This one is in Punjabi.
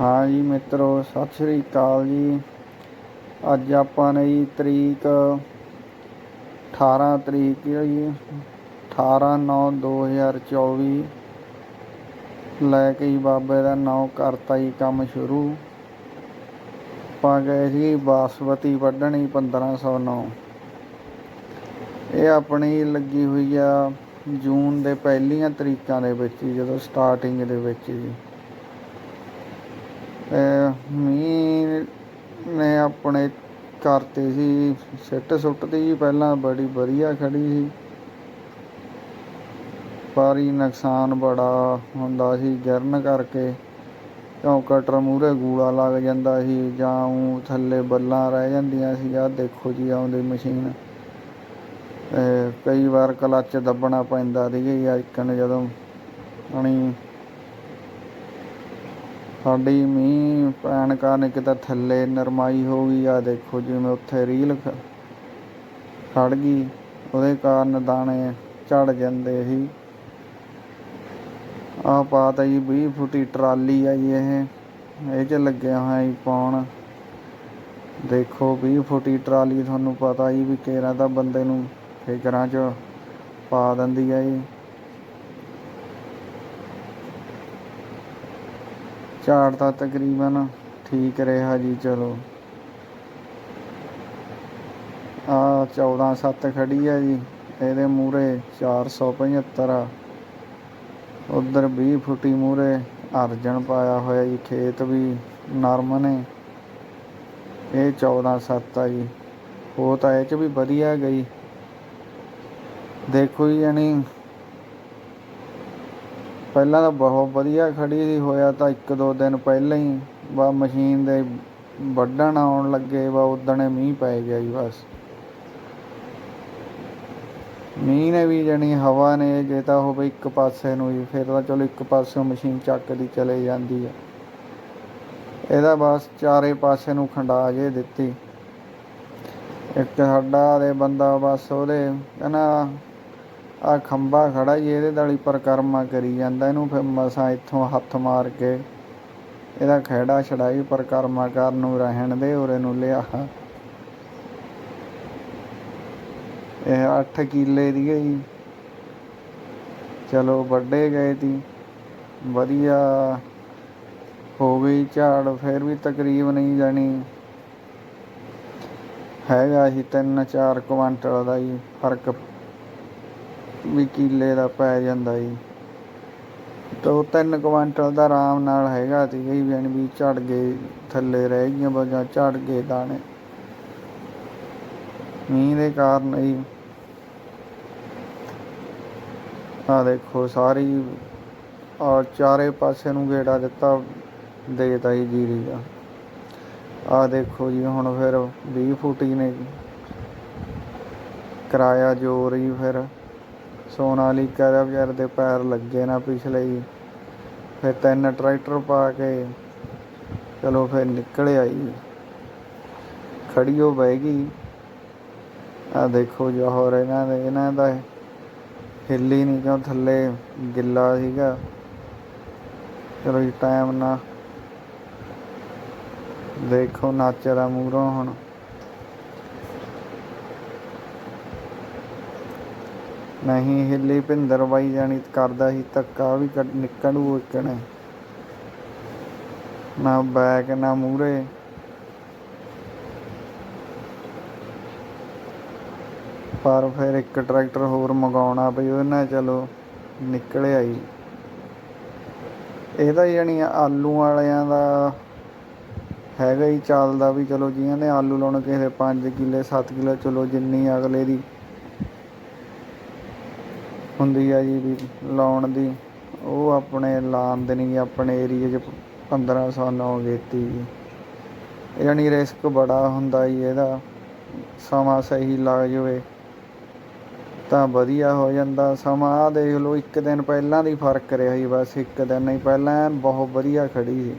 ਹਾਂ ਜੀ ਮਿੱਤਰੋ, ਸਤਿ ਸ੍ਰੀ ਅਕਾਲ ਜੀ। ਅੱਜ ਆਪਾਂ ਨੇ ਜੀ ਤਰੀਕ 18 ਤਰੀਕ ਹੈ ਜੀ 18 9 2024 ਲੈ ਕੇ ਜੀ ਬਾਬੇ ਦਾ ਨਾਮ ਕਰਤਾ ਜੀ ਕੰਮ ਸ਼ੁਰੂ। ਆਪਾਂ ਗਏ ਸੀ ਬਾਸਮਤੀ ਵੱਢਣੀ 1509 ਇਹ ਆਪਣੀ ਲੱਗੀ ਹੋਈ ਆ ਜੂਨ ਦੇ ਪਹਿਲੀਆਂ ਤਰੀਕਾਂ ਦੇ ਵਿੱਚ ਜਦੋਂ ਸਟਾਰਟਿੰਗ ਦੇ ਵਿੱਚ ਜੀ। ਮੀਂਹ ਨੇ ਆਪਣੇ ਕਰਤੇ ਸੀ ਸਿੱਟ ਸੁੱਟਦੀ ਜੀ, ਪਹਿਲਾਂ ਬੜੀ ਵਧੀਆ ਖੜੀ ਸੀ। ਪਰ ਹੀ ਨੁਕਸਾਨ ਬੜਾ ਹੁੰਦਾ ਸੀ, ਗਿਰਨ ਕਰਕੇ ਕਿਉਂ ਕਟਰ ਮੂਰੇ ਗੂੜਾ ਲੱਗ ਜਾਂਦਾ ਸੀ ਜਾਂ ਉਹ ਥੱਲੇ ਬੱਲਾਂ ਰਹਿ ਜਾਂਦੀਆਂ ਸੀ। ਆਹ ਦੇਖੋ ਜੀ, ਆਉਂਦੀ ਮਸ਼ੀਨ। ਕਈ ਵਾਰ ਕਲੱਚ ਦੱਬਣਾ ਪੈਂਦਾ ਸੀਗਾ ਇਕਣ ਜਦੋਂ ਹਣੀ ਸਾਡੀ ਮੀਂਹ ਪੈਣ ਕਾਰਨ ਕਿਤੇ ਥੱਲੇ ਨਰਮਾਈ ਹੋ ਗਈ ਆ ਦੇਖੋ ਜਿਵੇਂ ਉੱਥੇ ਰੀਲ ਖੜ ਗਈ, ਉਹਦੇ ਕਾਰਨ ਦਾਣੇ ਝੜ ਜਾਂਦੇ ਸੀ। ਆਹ ਪਾਤਾ ਜੀ 20 ਫੁੱਟੀ ਟਰਾਲੀ ਆ ਜੀ ਇਹ ਇਹ 'ਚ ਲੱਗਿਆ ਹੋਇਆ ਜੀ ਪਾਉਣ। ਦੇਖੋ 20 ਫੁੱਟੀ ਟਰਾਲੀ, ਤੁਹਾਨੂੰ ਪਤਾ ਜੀ ਵੀ ਕੇਰਾ ਤਾਂ ਬੰਦੇ ਨੂੰ ਫਿਕਰਾਂ 'ਚ ਪਾ ਦਿੰਦੀ ਆ ਜੀ। ਝਾੜ ਤਾਂ ਤਕਰੀਬਨ ਠੀਕ ਰਿਹਾ ਜੀ, ਚਲੋ। ਆ 14 7 ਖੜੀ ਆ ਜੀ, ਇਹਦੇ ਮੂਰੇ 475 ਆ ਉਧਰ 20 ਫੁੱਟੀ ਮੂਰੇ ਅਰਜਨ ਪਾਇਆ ਹੋਇਆ ਜੀ, ਖੇਤ ਵੀ ਨਰਮ ਨੇ। ਇਹ 14 7 ਆ ਜੀ। ਉਹ ਤਾਂ ਇਹ ਚ ਵੀ ਵਧੀਆ ਗਈ। ਦੇਖੋ ਜੀ, ਯਾਨੀ ਪਹਿਲਾਂ ਤਾਂ ਬਹੁਤ ਵਧੀਆ ਖੜੀ ਸੀ, ਹੋਇਆ ਤਾਂ ਇੱਕ ਦੋ ਦਿਨ ਪਹਿਲਾਂ ਹੀ। ਬਾ ਮਸ਼ੀਨ ਦੇ ਵੱਢਣ ਆਉਣ ਲੱਗੇ ਬਾ ਉਦਣੇ ਮੀਂਹ ਪੈ ਗਿਆ ਜੀ ਬਸ। ਮੀਂਹ ਨੇ ਵੀ ਜਣੀ ਹਵਾ ਨੇ, ਜੇ ਤਾਂ ਹੋਵੇ ਇੱਕ ਪਾਸੇ ਨੂੰ ਹੀ, ਫਿਰ ਤਾਂ ਚਲੋ ਇੱਕ ਪਾਸਿਓਂ ਮਸ਼ੀਨ ਚੱਕਦੀ ਚਲੇ ਜਾਂਦੀ ਹੈ ਇਹਦਾ ਬਸ ਚਾਰੇ ਪਾਸੇ ਨੂੰ ਖੰਡਾ ਜੇ ਦਿੱਤੀ। ਇੱਕ ਸਾਡਾ ਦੇ ਬੰਦਾ ਬਸ ਉਹਦੇ, ਕਹਿੰਦਾ ਆ ਖੰਭਾ ਖੜਾ ਜੀ ਇਹਦੇ ਨਾਲ ਹੀ ਪਰਕਰਮਾ ਕਰੀ ਜਾਂਦਾ। ਇਹਨੂੰ ਫਿਰ ਮਸਾਂ ਇੱਥੋਂ ਹੱਥ ਮਾਰ ਕੇ ਇਹਦਾ ਖਹਿੜਾ ਛੜਾਈ ਪਰਕਰਮਾ ਕਰਨ ਨੂੰ ਰਹਿਣ ਦੇ, ਉਰੇ ਨੂੰ ਲਿਆ। ਇਹ 8 ਕਿੱਲੇ ਦੀ ਹੈ ਜੀ। ਚਲੋ ਵੱਡੇ ਗਏ ਤੀ। ਵਧੀਆ ਹੋ ਗਈ ਝਾੜ, ਫਿਰ ਵੀ ਤਕਰੀਬ ਹੀ ਜਾਣੀ। ਹੈਗਾ ਸੀ 3-4 ਕੁਆਂਟਲ ਦਾ ਹੀ ਫ਼ਰਕ। ਵੀ ਕਿੱਲੇ ਦਾ ਪੈ ਜਾਂਦਾ ਜੀ। ਦੋ ਤਿੰਨ ਕੁਇੰਟਲ ਦਾ ਆਰਾਮ ਨਾਲ ਹੈਗਾ ਸੀ ਗਈ ਵੀ ਵੀ ਝੜ ਗਏ ਥੱਲੇ ਰਹਿ ਗਈਆਂ ਬਾਜਾਂ ਝੜ ਗਏ ਦਾਣੇ। ਮੀਂਹ ਦੇ ਕਾਰਨ ਹੀ ਆ ਦੇਖੋ ਸਾਰੀ ਆ ਚਾਰੇ ਪਾਸੇ ਨੂੰ ਗੇੜਾ ਦਿੱਤਾ ਦੇਤਾ ਜੀ ਜੀਰੀ ਦਾ। ਆ ਦੇਖੋ ਜੀ ਹੁਣ ਫਿਰ 20 ਫੁੱਟੀ ਨੇ। ਕਰਾਇਆ ਜੋਰ ਹੀ ਫਿਰ। ਸੋਨਾਲੀਕਾ ਦਾ ਵਿਚਾਰ ਦੇ ਪੈਰ ਲੱਗੇ ਨਾ ਪਿਛਲੇ ਹੀ। ਫਿਰ ਤਿੰਨ ਟਰੈਕਟਰ ਪਾ ਕੇ ਚਲੋ ਫਿਰ ਨਿਕਲ ਆਈ। ਖੜੀ ਹੋ ਬਹਿ ਗਈ। ਆ ਦੇਖੋ ਜੋਹਰ ਇਹਨਾਂ ਦੇ, ਇਹਨਾਂ ਦਾ ਹਿੱਲੀ ਨਹੀਂ ਕਿਉਂ ਥੱਲੇ ਗਿੱਲਾ ਸੀਗਾ। ਚਲੋ ਜੀ ਟਾਈਮ ਨਾ ਦੇਖੋ ਨਾਚਦਾ ਮੂਹਰੋਂ ਹੁਣ। ਨਹੀਂ, ਹਿੱਲੀ ਭਿੰਦਰ ਬਾਈ ਜਾਣੀ ਕਰਦਾ ਸੀ, ਧੱਕਾ ਵੀ ਕੱਢ- ਨਿਕਲੂ ਇੱਕਣੇ ਨਾ ਬੈਕ ਨਾ ਮੂਰੇ ਪਰ ਫਿਰ ਇੱਕ ਟਰੈਕਟਰ ਹੋਰ ਮੰਗਾਉਣਾ ਪਈ, ਉਹਦੇ ਨਾਲ ਚਲੋ ਨਿਕਲ ਆਈ। ਇਹਦਾ ਜਾਣੀ ਆਲੂ ਵਾਲਿਆਂ ਦਾ ਹੈਗਾ ਹੀ, ਚੱਲਦਾ ਵੀ ਚਲੋ ਜੀਆਂ ਨੇ ਆਲੂ ਲਾਉਣ, ਕਿਸੇ 5 ਕਿੱਲੇ 7 ਕਿੱਲੇ, ਚਲੋ ਜਿੰਨੀ ਅਗਲੇ ਦੀ ਹੁੰਦੀ ਆ ਜੀ ਵੀ ਲਾਉਣ ਦੀ। ਉਹ ਆਪਣੇ ਲਾਉਣ ਦੇ ਨਹੀਂ, ਆਪਣੇ ਏਰੀਏ 'ਚ 1509 ਗੇਤੀ ਜੀ। ਯਾਨੀ ਰਿਸਕ ਬੜਾ ਹੁੰਦਾ ਜੀ ਇਹਦਾ। ਸਮਾਂ ਸਹੀ ਲੱਗ ਜਾਵੇ ਤਾਂ ਵਧੀਆ ਹੋ ਜਾਂਦਾ। ਸਮਾਂ ਆ ਦੇਖ ਲਓ, ਇੱਕ ਦਿਨ ਪਹਿਲਾਂ ਦੀ ਫ਼ਰਕ ਰਿਹਾ ਜੀ ਬਸ, ਇੱਕ ਦਿਨ ਹੀ ਪਹਿਲਾਂ ਬਹੁਤ ਵਧੀਆ ਖੜੀ ਸੀ।